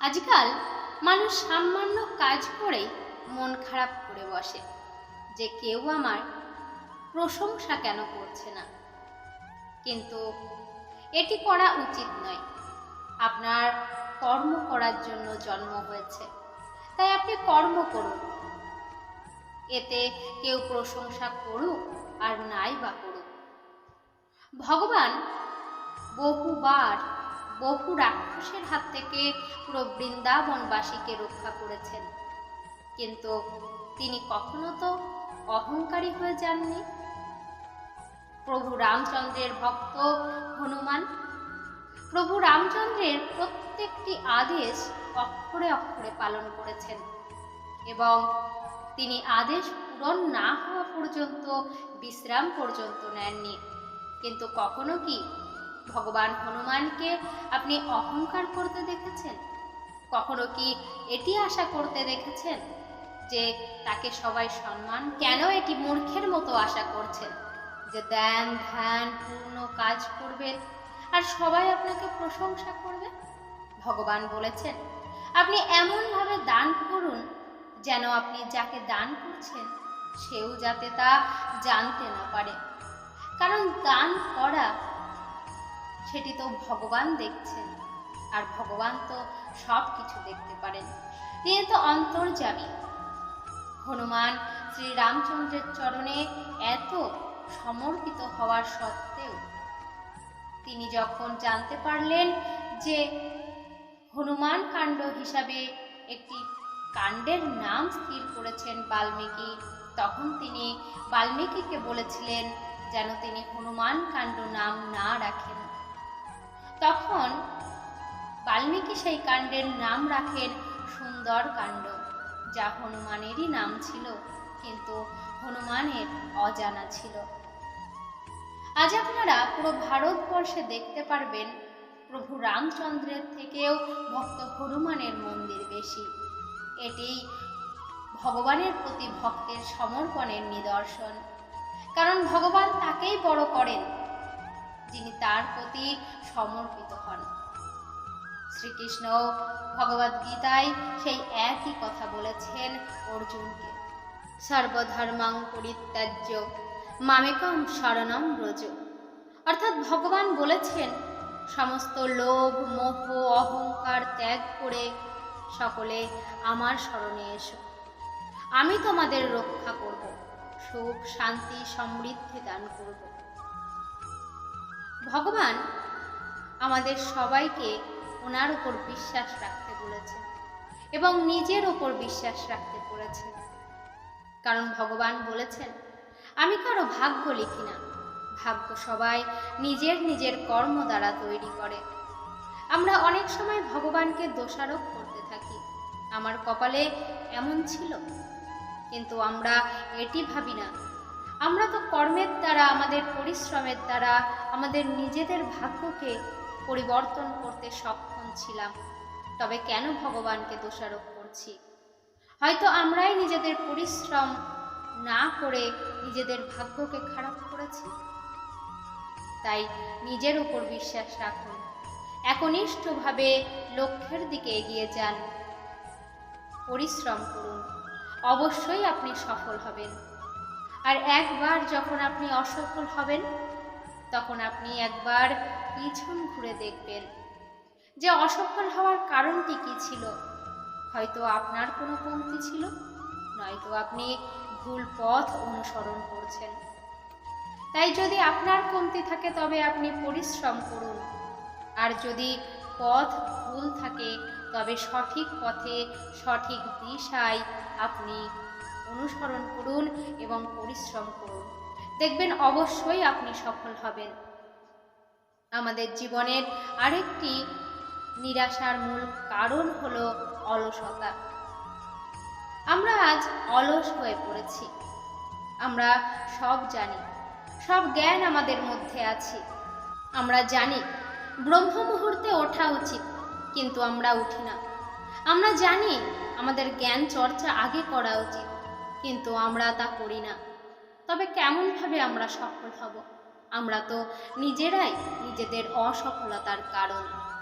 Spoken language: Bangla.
আজকাল মানুষ সামান্য কাজ করেই মন খারাপ করে বসে যে কেউ আমার প্রশংসা কেন করছে না। কিন্তু এটি করা উচিত নয়। আপনার কর্ম করার জন্য জন্ম হয়েছে, তাই আপনি কর্ম করুন। এতে কেউ প্রশংসা করুক আর নাই বা করুক। ভগবান বহুবার বহু রাক্ষসের হাত থেকে পুরো বৃন্দাবনবাসীকে রক্ষা করেছেন। কিন্তু তিনি কখনো তো অহংকারী হয়ে যাননি? প্রভু রামচন্দ্রের ভক্ত হনুমান, প্রভু রামচন্দ্রের প্রত্যেকটি আদেশ অক্ষরে অক্ষরে পালন করেছেন এবং তিনি আদেশ পূরণ না হওয়া পর্যন্ত, বিশ্রাম পর্যন্ত নেননি। কিন্তু কখনো কি ভগবান হনুমানকে আপনি অহংকার করতে দেখেছেন? কখনো কি এটি আশা করতে দেখেছেন যে তাকে সবাই সম্মান কেন এটি মূর্খের মতো আশা করছেন? যে ধ্যান ধ্যান, পূর্ণ কাজ করবেন আর সবাই আপনাকে প্রশংসা করবে ভগবান বলেছেন, আপনি এমনভাবে দান করুন যেন আপনি যাকে দান করছেন, সেও যাতে তা জানতে না পারে। কারণ দান করা সেটি তো ভগবান দেখছেন। আর ভগবান তো সব কিছু দেখতে পারেন। তিনি তো অন্তর্যামী। হনুমান শ্রী রামচন্দ্রের চরণে এত সমর্পিত হওয়ার সত্ত্বেও তিনি যখন জানতে পারলেন যে হনুমান কাণ্ড হিসাবে একটি কাণ্ডের নাম স্থির করেছেন বাল্মীকি, তখন তিনি বাল্মীকিকে বলেছিলেন যেন তিনি হনুমান কাণ্ড নাম না রাখেন। তখন বাল্মীকি সেই কাণ্ডের নাম রাখেন সুন্দর কাণ্ড, যা হনুমানেরই নাম ছিল, কিন্তু হনুমানের অজানা ছিল। আজ আপনারা পুরো ভারতবর্ষে দেখতে পারবেন, প্রভু রামচন্দ্রের থেকেও ভক্ত হনুমানের মন্দির বেশি। এটি ভগবানের প্রতি ভক্তের সমর্পণের নিদর্শন। কারণ ভগবান তাকেই বড় করেন যিনি তার প্রতি সমর্পিত হন। শ্রীকৃষ্ণ ভগবদ গীতায় সেই একই কথা বলেছেন অর্জুনকে। সর্বধর্মাং পরিত্যাজ্য মামেকম শরণম ব্রজ। অর্থাৎ ভগবান বলেছেন, সমস্ত লোভ, মোহ, অহংকার ত্যাগ করে সকলে আমার স্মরণে এসো। আমি তোমাদের রক্ষা করব, সুখ, শান্তি, সমৃদ্ধি দান করব। ভগবান আমাদের সবাইকে ওনার উপর বিশ্বাস রাখতে বলেছেন এবং নিজের ওপর বিশ্বাস রাখতে বলেছেন কারণ ভগবান বলেছেন, আমি কারও ভাগ্য লিখি না। ভাগ্য সবাই নিজের নিজের কর্ম দ্বারা তৈরি করে। আমরা অনেক সময় ভগবানকে দোষারোপ করতে থাকি। আমার কপালে এমন ছিল, কিন্তু আমরা এটি ভাবি না আমরা তো কর্মের দ্বারা, আমাদের পরিশ্রমের দ্বারা, আমাদের নিজেদের ভাগ্যকে পরিবর্তন করতে সক্ষম ছিলাম। তবে কেন ভগবানকে দোষারোপ করছি? হয়তো আমরাই নিজেদের পরিশ্রম না করে নিজেদের ভাগ্যকে খারাপ করেছি? তাই নিজের উপর বিশ্বাস রাখুন। একনিষ্ঠভাবে লক্ষ্যের দিকে এগিয়ে যান। পরিশ্রম করুন। অবশ্যই আপনি সফল হবেন। আর একবার যখন আপনি অসফল হবেন, তখন আপনি একবার পিছন ঘুরে দেখবেন যে অসফল হওয়ার কারণটি কি ছিল। হয়তো আপনার কোনো কমতি ছিল, নয়তো আপনি ভুল পথ অনুসরণ করছেন। তাই যদি আপনার কমতি থাকে, তবে আপনি পরিশ্রম করুন। আর যদি পথ ভুল থাকে, তবে সঠিক পথে সঠিক দিশায় আপনি অনুসরণ করুন এবং পরিশ্রম করুন। দেখবেন অবশ্যই আপনি সফল হবেন। আমাদের জীবনের আরেকটি নিরাশার মূল কারণ হলো অলসতা। আমরা আজ অলস হয়ে পড়েছি। আমরা সব জানি, সব জ্ঞান আমাদের মধ্যে আছে। আমরা জানি, ব্রহ্ম মুহূর্তে ওঠা উচিত, কিন্তু আমরা উঠি না। আমরা জানি আমাদের জ্ঞান চর্চা আগে করা উচিত। কিন্তু আমরা তা করি না। তবে কেমনভাবে আমরা সফল হব? আমরা তো নিজেরাই নিজেদের অসফলতার কারণ।